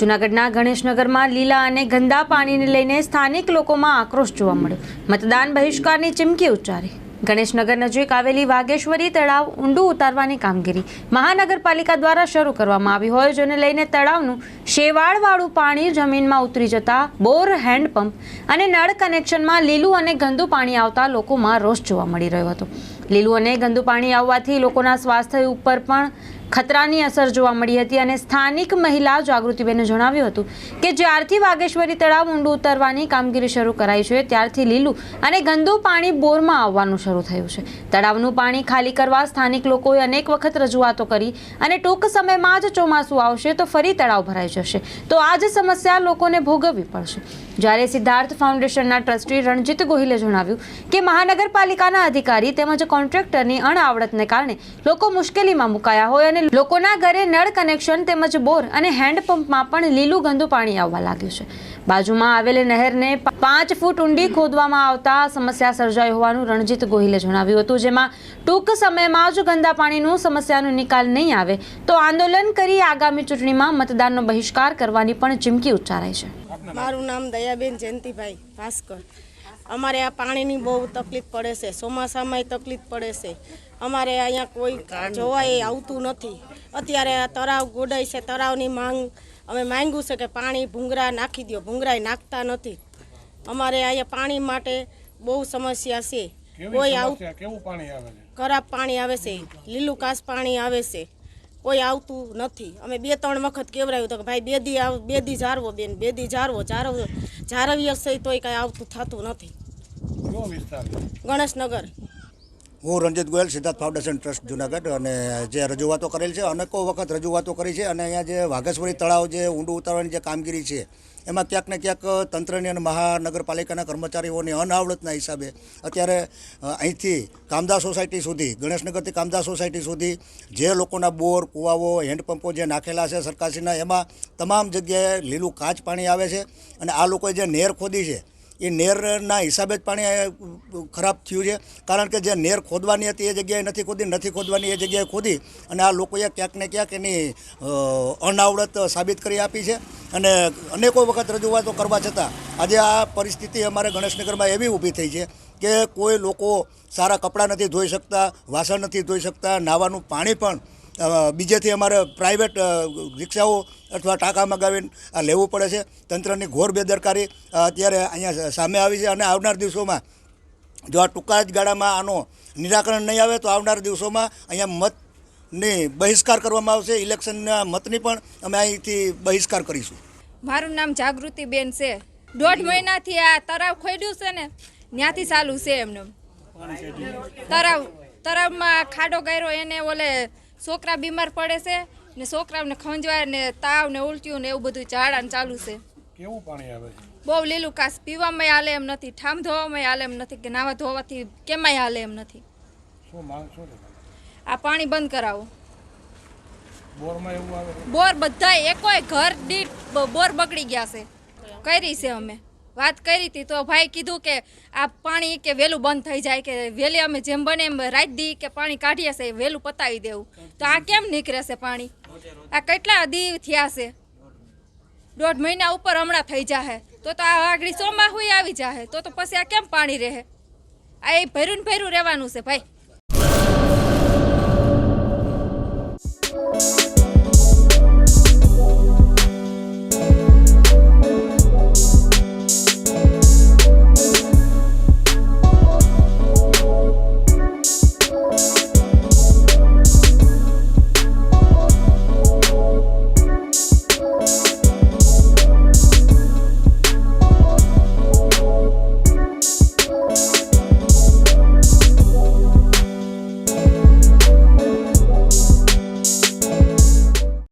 જૂનાગઢના ગણેશનગરમાં લીલા અને ગંદા પાણીને લઈને સ્થાનિક લોકોમાં આક્રોશ જોવા મળ્યો. મતદાન બહિષ્કારની ચીમકી ઉચ્ચારી. ગણેશનગર નજીક આવેલી વાઘેશ્વરી તળાવ ઊંડું ઉતારવાની કામગીરી મહાનગરપાલિકા દ્વારા શરૂ કરવામાં આવી હોય, જેને લઈને તળાવનું શેવાળવાળું પાણી જમીનમાં ઉતરી જતા બોર હેન્ડપંપ અને નળ કનેક્શનમાં લીલું અને ગંદુ પાણી આવતા લોકોમાં રોષ જોવા મળી રહ્યો હતો. લીલું અને ગંદુ પાણી આવવાથી લોકોના સ્વાસ્થ્ય ઉપર પણ ખતરાની અસર જોવા મળી હતી અને સ્થાનિક મહિલા જાગૃતિબેને જણાવ્યું હતું કે જ્યારથી વાગેશ્વરી તળાવ ઊંડું ઉતરવાની કામગીરી શરૂ કરાઈ છે, ત્યારથી લીલું અને ગંદુ પાણી બોરમાં આવવાનું શરૂ થયું છે. તળાવનું પાણી ખાલી કરવા સ્થાનિક લોકોએ અનેક વખત રજૂઆતો કરી અને ટૂંક સમયમાં જ ચોમાસું આવશે તો ફરી તળાવ ભરાઈ જશે. તો આ જ સમસ્યા લોકોને ભોગવવી પડશે. જ્યારે સિદ્ધાર્થ ફાઉન્ડેશનના ટ્રસ્ટી રણજીત ગોહિલે જણાવ્યું કે મહાનગરપાલિકાના અધિકારી તેમજ કોન્ટ્રાક્ટરની અણઆવડતને કારણે લોકો મુશ્કેલીમાં મુકાયા હોય અને લોકોના ઘરે નળ કનેક્શન તેમજ બોર અને હેન્ડપંપમાં પણ લીલું ગંદુ પાણી આવવા લાગ્યું છે. બાજુમાં આવેલી નહેરને પાંચ ફૂટ ઊંડી ખોદવામાં આવતા સમસ્યા સર્જાઈ હોવાનું રણજીત ગોહિલે જણાવ્યું હતું. જેમાં ટૂંક સમયમાં જ ગંદા પાણીનું સમસ્યાનો નિકાલ નહીં આવે તો આંદોલન કરી આગામી ચૂંટણીમાં મતદાનનો બહિષ્કાર કરવાની પણ ચીમકી ઉચ્ચારાઈ છે. મારું નામ દયાબેન જયંતિભાઈ ભાસ્કર. અમારે આ પાણીની બહુ તકલીફ પડે છે ચોમાસામાંય તકલીફ પડે છે. અમારે અહીંયા કોઈ જોવાય આવતું નથી. અત્યારે આ તળાવ ગોડાય છે તળાવની માંગ અમે માંગ્યું છે કે પાણી ભૂંગરા નાખી દો ભૂંગરાય નાખતા નથી. અમારે અહીંયા પાણી માટે બહુ સમસ્યા છે. કોઈ આવ ખરાબ પાણી આવે છે લીલું કાસ પાણી આવે છે. કોઈ આવતું નથી. અમે બે ત્રણ વખત કેવડાવ્યું તો કે ભાઈ બેદી આવ બેદી જારવો બેન બેદી જારવો જારવ જારવીએ તોય કાંઈ આવતું થતું નથી? ગણેશનગર. હું રંજીત ગોયલ, સિદ્ધાર્થ ફાઉન્ડેશન ટ્રસ્ટ, જુનાગઢ. અને જે રજૂઆતો કરેલ છે, અનેકો વખત રજૂઆતો કરી છે અને અહીંયા જે વાઘેશ્વરી તળાવ જે ઊંડું ઉતારવાની જે કામગીરી છે, એમાં ક્યાંક ને ક્યાંક તંત્રની અને મહાનગરપાલિકાના કર્મચારીઓની અનાવડતના હિસાબે અત્યારે અહીંથી કામદાર સોસાયટી સુધી, ગણેશનગરથી કામદાર સોસાયટી સુધી જે લોકોના બોર, કુવાઓ, હેન્ડપંપો જે નાખેલા છે સરકારશ્રીના, એમાં તમામ જગ્યાએ લીલું કાચ પાણી આવે છે અને આ લોકોએ જે નેર ખોદી છે એ નેરના હિસાબે જ પાણી ખરાબ થયું છે. કારણ કે જે નેર ખોદવાની હતી એ જગ્યાએ નથી ખોદી, નથી ખોદવાની એ જગ્યાએ ખોદી અને આ લોકોએ ક્યાંક ને ક્યાંક એની અનાવડત સાબિત કરી આપી છે. અને અનેકો વખત રજૂઆતો કરવા છતાં આજે આ પરિસ્થિતિ અમારે ગણેશનગરમાં એવી ઊભી થઈ છે કે કોઈ લોકો સારા કપડાં નથી ધોઈ શકતા, વાસણ નથી ધોઈ શકતા, નાવાનું પાણી પણ બીજેથી અમારે પ્રાઇવેટ રિક્ષાઓ અથવા ટાંકા મગાવીને લેવું પડે છે. તંત્રની ઘોર બેદરકારી અત્યારે અહીંયા સામે આવી છે અને આવનાર દિવસોમાં જો આ ટૂંકા જ ગાળામાં આનો નિરાકરણ નહીં આવે, તો આવનાર દિવસોમાં અહીંયા મતની બહિષ્કાર કરવામાં આવશે. ઇલેક્શનના મતની પણ અમે અહીંથી બહિષ્કાર કરીશું. મારું નામ જાગૃતિબેન છે. દોઢ મહિનાથી આ તરાવ ખોડ્યું છે ને ત્યાંથી ચાલુ છે એમને તરાવ, તરાવમાં ખાડો કર્યો એને ઓલે છોકરા બીમાર પડે છે ને છોકરાઓને ખંજવાય ને તાવ ને ઉલટ્યું ને એવું બધું ઝાડા ચાલુ છે. કેવું પાણી આવે છે? બહુ લીલું કાસ પીવામાં હાલે એમ નથી ઠામ ધોવામાં હાલે એમ નથી કે નાવા ધોવાથી કેમાંય હાલે એમ નથી. આ પાણી બંધ કરાવો. બોર બધા એકોય ઘર દીઠ બોર બગડી ગયા છે. કરી છે અમે. વાત કરી હતી તો ભાઈ કીધું કે આ પાણી કે વહેલું બંધ થઈ જાય કે વહેલી અમે જેમ બને એમ રાત દી કે પાણી કાઢીએ છે વહેલું પતાવી દેવું. તો આ કેમ નીકળે છે પાણી? આ કેટલા દી થયા છે? દોઢ મહિના ઉપર હમણાં થઈ જાહે. તો તો આ આગળ ચોમાસું આવી જાહે. તો તો પછી આ કેમ પાણી રહે? આ એ ભર્યું ને ભર્યું રહેવાનું છે ભાઈ.